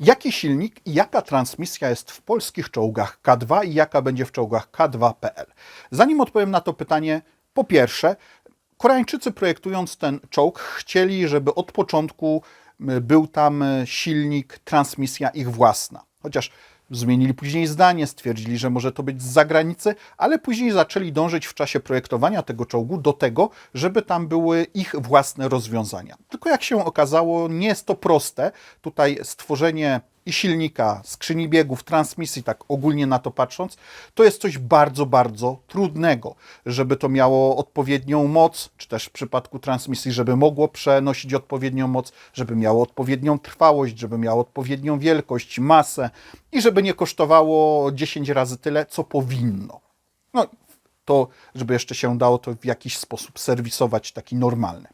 Jaki silnik i jaka transmisja jest w polskich czołgach K2 i jaka będzie w czołgach K2.pl? Zanim odpowiem na to pytanie, po pierwsze, Koreańczycy projektując ten czołg chcieli, żeby od początku był tam y, silnik, transmisja ich własna. Chociaż zmienili później zdanie, stwierdzili, że może to być z zagranicy, ale później zaczęli dążyć w czasie projektowania tego czołgu do tego, żeby tam były ich własne rozwiązania. Tylko jak się okazało, nie jest to proste. Tutaj stworzenie i silnika, skrzyni biegów, transmisji, tak ogólnie na to patrząc, to jest coś bardzo, bardzo trudnego, żeby to miało odpowiednią moc, czy też w przypadku transmisji, żeby mogło przenosić odpowiednią moc, żeby miało odpowiednią trwałość, żeby miało odpowiednią wielkość, masę i żeby nie kosztowało 10 razy tyle, co powinno. No, to, żeby jeszcze się dało to w jakiś sposób serwisować, taki normalny.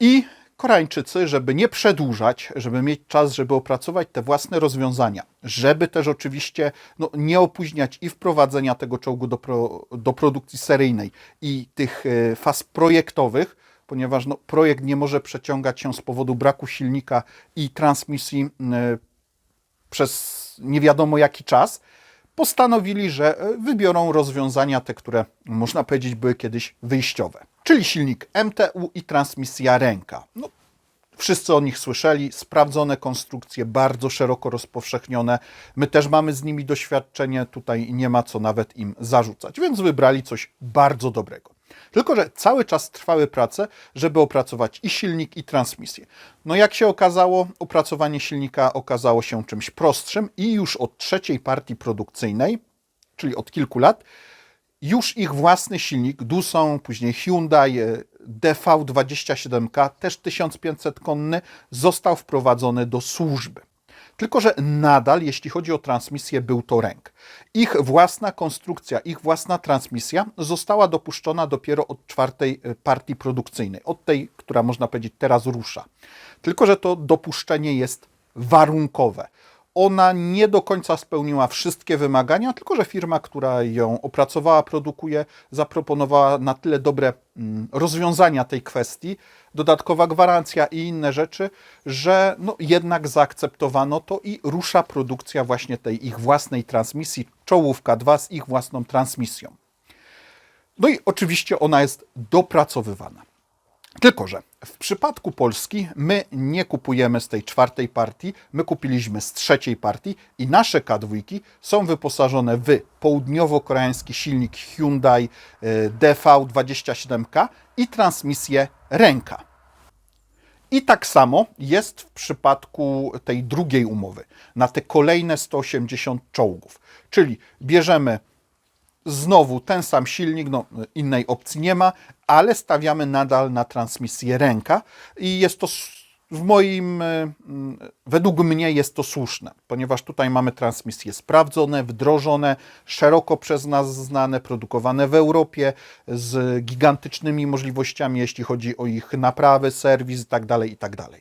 I Koreańczycy, żeby nie przedłużać, żeby mieć czas, żeby opracować te własne rozwiązania, żeby też oczywiście no, nie opóźniać i wprowadzenia tego czołgu do, pro, do produkcji seryjnej i tych e, faz projektowych, ponieważ no, projekt nie może przeciągać się z powodu braku silnika i transmisji e, przez nie wiadomo jaki czas, postanowili, że e, wybiorą rozwiązania te, które można powiedzieć były kiedyś wyjściowe. Czyli silnik MTU i transmisja ręka. No, wszyscy o nich słyszeli, sprawdzone konstrukcje, bardzo szeroko rozpowszechnione. My też mamy z nimi doświadczenie, tutaj nie ma co nawet im zarzucać, więc wybrali coś bardzo dobrego. Tylko, że cały czas trwały prace, żeby opracować i silnik, i transmisję. No jak się okazało, opracowanie silnika okazało się czymś prostszym i już od trzeciej partii produkcyjnej, czyli od kilku lat, już ich własny silnik, Doosan, później Hyundai, e, DV27K, też 1500 konny, został wprowadzony do służby. Tylko, że nadal, jeśli chodzi o transmisję, był to ręk. Ich własna konstrukcja, ich własna transmisja została dopuszczona dopiero od czwartej e, partii produkcyjnej, od tej, która można powiedzieć teraz rusza. Tylko, że to dopuszczenie jest warunkowe ona nie do końca spełniła wszystkie wymagania, tylko że firma, która ją opracowała, produkuje, zaproponowała na tyle dobre mm, rozwiązania tej kwestii, dodatkowa gwarancja i inne rzeczy, że no, jednak zaakceptowano to i rusza produkcja właśnie tej ich własnej transmisji, czołówka 2 z ich własną transmisją. No i oczywiście ona jest dopracowywana. Tylko, że w przypadku Polski my nie kupujemy z tej czwartej partii, my kupiliśmy z trzeciej partii i nasze K2 są wyposażone w południowo-koreański silnik Hyundai e, DV27K i transmisję ręka. I tak samo jest w przypadku tej drugiej umowy na te kolejne 180 czołgów. Czyli bierzemy Znowu ten sam silnik, no, innej opcji nie ma, ale stawiamy nadal na transmisję ręka i jest to w moim, e, według mnie jest to słuszne, ponieważ tutaj mamy transmisje sprawdzone, wdrożone, szeroko przez nas znane, produkowane w Europie, z gigantycznymi możliwościami, jeśli chodzi o ich naprawy, serwis itd., tak itd. Tak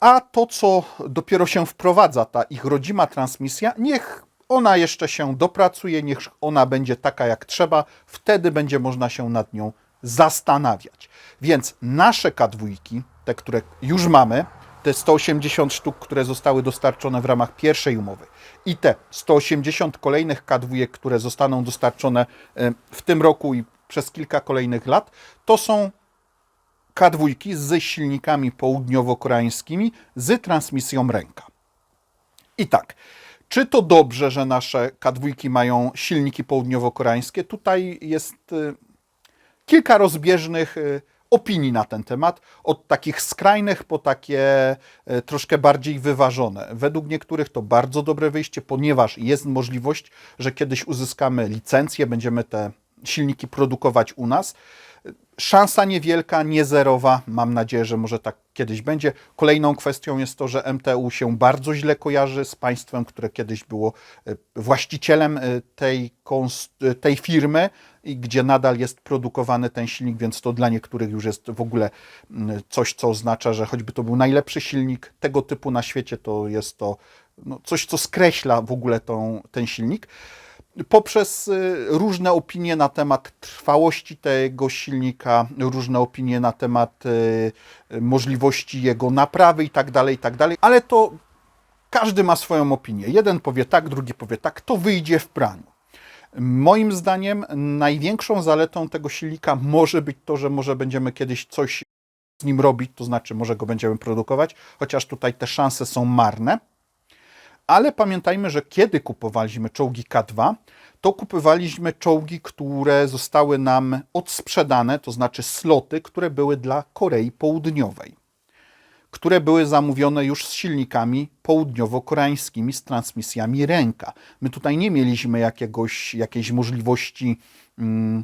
A to, co dopiero się wprowadza, ta ich rodzima transmisja, niech ona jeszcze się dopracuje, niech ona będzie taka jak trzeba, wtedy będzie można się nad nią zastanawiać. Więc nasze K2, te, które już mamy, te 180 sztuk, które zostały dostarczone w ramach pierwszej umowy i te 180 kolejnych K2, które zostaną dostarczone e, w tym roku i przez kilka kolejnych lat, to są K2 z silnikami południowo-koreańskimi z transmisją ręka. I tak, czy to dobrze, że nasze K2 mają silniki południowo-koreańskie? Tutaj jest y, kilka rozbieżnych y, opinii na ten temat, od takich skrajnych po takie y, troszkę bardziej wyważone. Według niektórych to bardzo dobre wyjście, ponieważ jest możliwość, że kiedyś uzyskamy licencję, będziemy te silniki produkować u nas. Szansa niewielka, niezerowa. Mam nadzieję, że może tak kiedyś będzie. Kolejną kwestią jest to, że MTU się bardzo źle kojarzy z państwem, które kiedyś było e, właścicielem e, tej, e, tej firmy i gdzie nadal jest produkowany ten silnik, więc to dla niektórych już jest w ogóle coś, co oznacza, że choćby to był najlepszy silnik tego typu na świecie, to jest to no, coś, co skreśla w ogóle tą, ten silnik. Poprzez y, różne opinie na temat trwałości tego silnika, różne opinie na temat y, możliwości jego naprawy i tak dalej, i tak ale to każdy ma swoją opinię. Jeden powie tak, drugi powie tak, to wyjdzie w praniu. Moim zdaniem największą zaletą tego silnika może być to, że może będziemy kiedyś coś z nim robić, to znaczy może go będziemy produkować, chociaż tutaj te szanse są marne. Ale pamiętajmy, że kiedy kupowaliśmy czołgi K2, to kupowaliśmy czołgi, które zostały nam odsprzedane, to znaczy sloty, które były dla Korei Południowej, które były zamówione już z silnikami południowo-koreańskimi, z transmisjami ręka. My tutaj nie mieliśmy jakiegoś, jakiejś możliwości. Mm,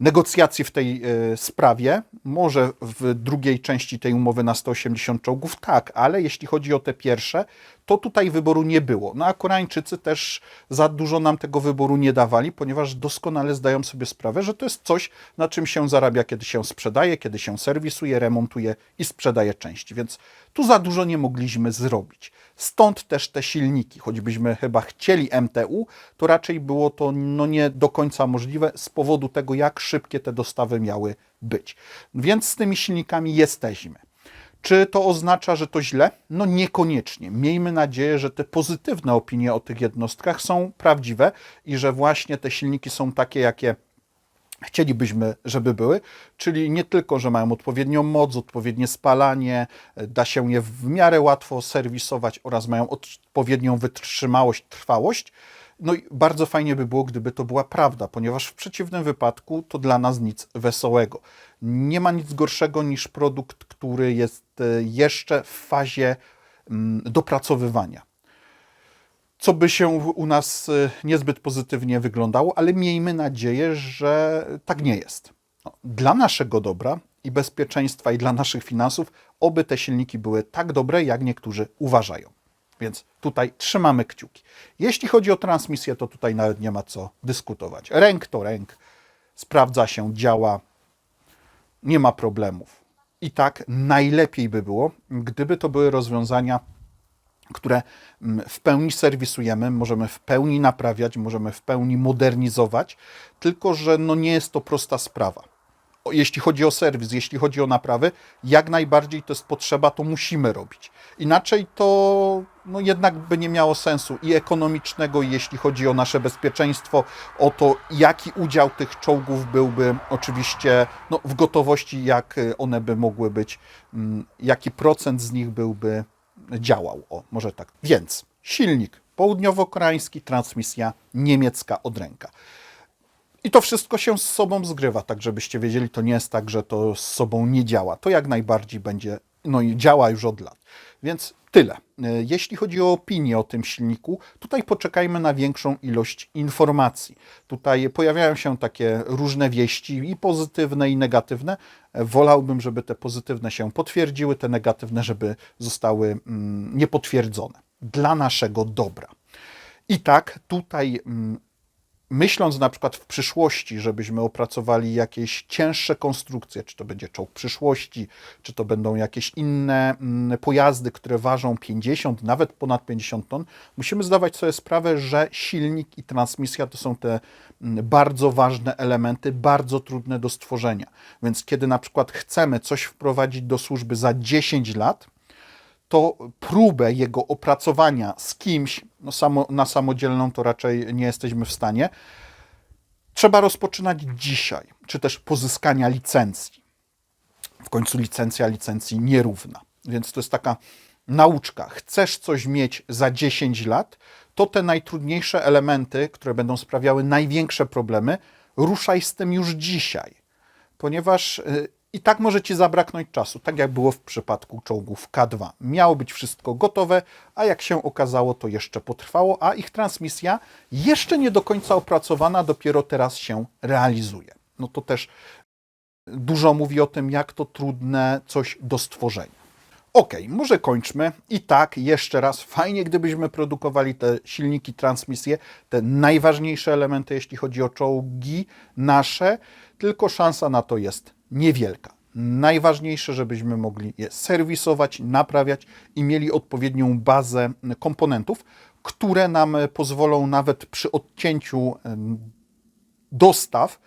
negocjacji w tej e, sprawie. Może w drugiej części tej umowy na 180 czołgów tak, ale jeśli chodzi o te pierwsze, to tutaj wyboru nie było. No a Koreańczycy też za dużo nam tego wyboru nie dawali, ponieważ doskonale zdają sobie sprawę, że to jest coś, na czym się zarabia, kiedy się sprzedaje, kiedy się serwisuje, remontuje i sprzedaje części. Więc tu za dużo nie mogliśmy zrobić. Stąd też te silniki, choćbyśmy chyba chcieli MTU, to raczej było to no nie do końca możliwe z powodu tego, jak szybkie te dostawy miały być. Więc z tymi silnikami jesteśmy. Czy to oznacza, że to źle? No niekoniecznie. Miejmy nadzieję, że te pozytywne opinie o tych jednostkach są prawdziwe i że właśnie te silniki są takie, jakie chcielibyśmy, żeby były, czyli nie tylko, że mają odpowiednią moc, odpowiednie spalanie, da się je w miarę łatwo serwisować oraz mają odpowiednią wytrzymałość, trwałość. No i bardzo fajnie by było, gdyby to była prawda, ponieważ w przeciwnym wypadku to dla nas nic wesołego. Nie ma nic gorszego niż produkt, który jest e, jeszcze w fazie mm, dopracowywania co by się u nas y, niezbyt pozytywnie wyglądało, ale miejmy nadzieję, że tak nie jest. No, dla naszego dobra i bezpieczeństwa i dla naszych finansów, oby te silniki były tak dobre, jak niektórzy uważają. Więc tutaj trzymamy kciuki. Jeśli chodzi o transmisję, to tutaj nawet nie ma co dyskutować. Ręk to ręk, sprawdza się, działa, nie ma problemów. I tak najlepiej by było, gdyby to były rozwiązania które mm, w pełni serwisujemy, możemy w pełni naprawiać, możemy w pełni modernizować, tylko że no nie jest to prosta sprawa. Jeśli chodzi o serwis, jeśli chodzi o naprawy, jak najbardziej to jest potrzeba, to musimy robić. Inaczej to no jednak by nie miało sensu i ekonomicznego, jeśli chodzi o nasze bezpieczeństwo, o to, jaki udział tych czołgów byłby oczywiście no, w gotowości, jak one by mogły być, mm, jaki procent z nich byłby działał. O, może tak. Więc silnik południowo-koreański, transmisja niemiecka od ręka. I to wszystko się z sobą zgrywa, tak żebyście wiedzieli, to nie jest tak, że to z sobą nie działa. To jak najbardziej będzie, no i działa już od lat. Więc tyle. Jeśli chodzi o opinię o tym silniku, tutaj poczekajmy na większą ilość informacji. Tutaj pojawiają się takie różne wieści, i pozytywne, i negatywne. Wolałbym, żeby te pozytywne się potwierdziły, te negatywne, żeby zostały mm, niepotwierdzone dla naszego dobra. I tak tutaj mm, myśląc na przykład w przyszłości, żebyśmy opracowali jakieś cięższe konstrukcje, czy to będzie czołg przyszłości, czy to będą jakieś inne mm, pojazdy, które ważą 50, nawet ponad 50 ton, musimy zdawać sobie sprawę, że silnik i transmisja to są te mm, bardzo ważne elementy, bardzo trudne do stworzenia. Więc kiedy na przykład chcemy coś wprowadzić do służby za 10 lat, to próbę jego opracowania z kimś no samo, na samodzielną to raczej nie jesteśmy w stanie. Trzeba rozpoczynać dzisiaj, czy też pozyskania licencji. W końcu licencja licencji nierówna. Więc to jest taka nauczka. Chcesz coś mieć za 10 lat, to te najtrudniejsze elementy, które będą sprawiały największe problemy, ruszaj z tym już dzisiaj. Ponieważ y, i tak może Ci zabraknąć czasu, tak jak było w przypadku czołgów K2. Miało być wszystko gotowe, a jak się okazało, to jeszcze potrwało, a ich transmisja jeszcze nie do końca opracowana, dopiero teraz się realizuje. No to też dużo mówi o tym, jak to trudne coś do stworzenia. Ok, może kończmy. I tak, jeszcze raz, fajnie gdybyśmy produkowali te silniki, transmisje, te najważniejsze elementy, jeśli chodzi o czołgi nasze, tylko szansa na to jest niewielka. Najważniejsze, żebyśmy mogli je serwisować, naprawiać i mieli odpowiednią bazę komponentów, które nam pozwolą nawet przy odcięciu dostaw,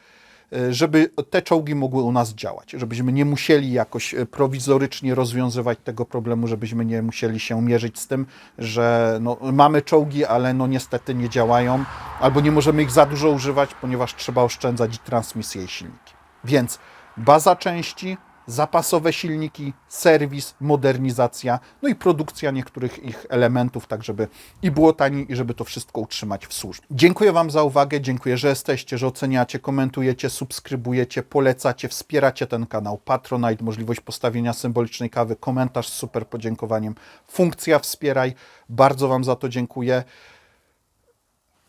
e, żeby te czołgi mogły u nas działać, żebyśmy nie musieli jakoś e, prowizorycznie rozwiązywać tego problemu, żebyśmy nie musieli się mierzyć z tym, że no, mamy czołgi, ale no niestety nie działają, albo nie możemy ich za dużo używać, ponieważ trzeba oszczędzać transmisję i silniki. Więc baza części, zapasowe silniki, serwis, modernizacja, no i produkcja niektórych ich elementów, tak żeby i było taniej, i żeby to wszystko utrzymać w służbie. Dziękuję Wam za uwagę, dziękuję, że jesteście, że oceniacie, komentujecie, subskrybujecie, polecacie, wspieracie ten kanał Patronite, możliwość postawienia symbolicznej kawy, komentarz z super podziękowaniem, funkcja wspieraj, bardzo Wam za to dziękuję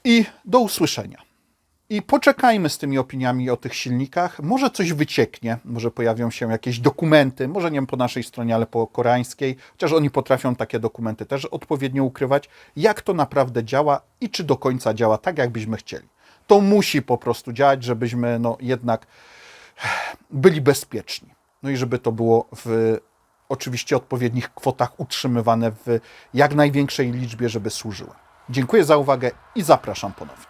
i do usłyszenia. I poczekajmy z tymi opiniami o tych silnikach. Może coś wycieknie, może pojawią się jakieś dokumenty, może nie po naszej stronie, ale po koreańskiej, chociaż oni potrafią takie dokumenty też odpowiednio ukrywać, jak to naprawdę działa i czy do końca działa tak, jakbyśmy chcieli. To musi po prostu działać, żebyśmy no, jednak byli bezpieczni. No i żeby to było w oczywiście odpowiednich kwotach utrzymywane w jak największej liczbie, żeby służyły. Dziękuję za uwagę i zapraszam ponownie.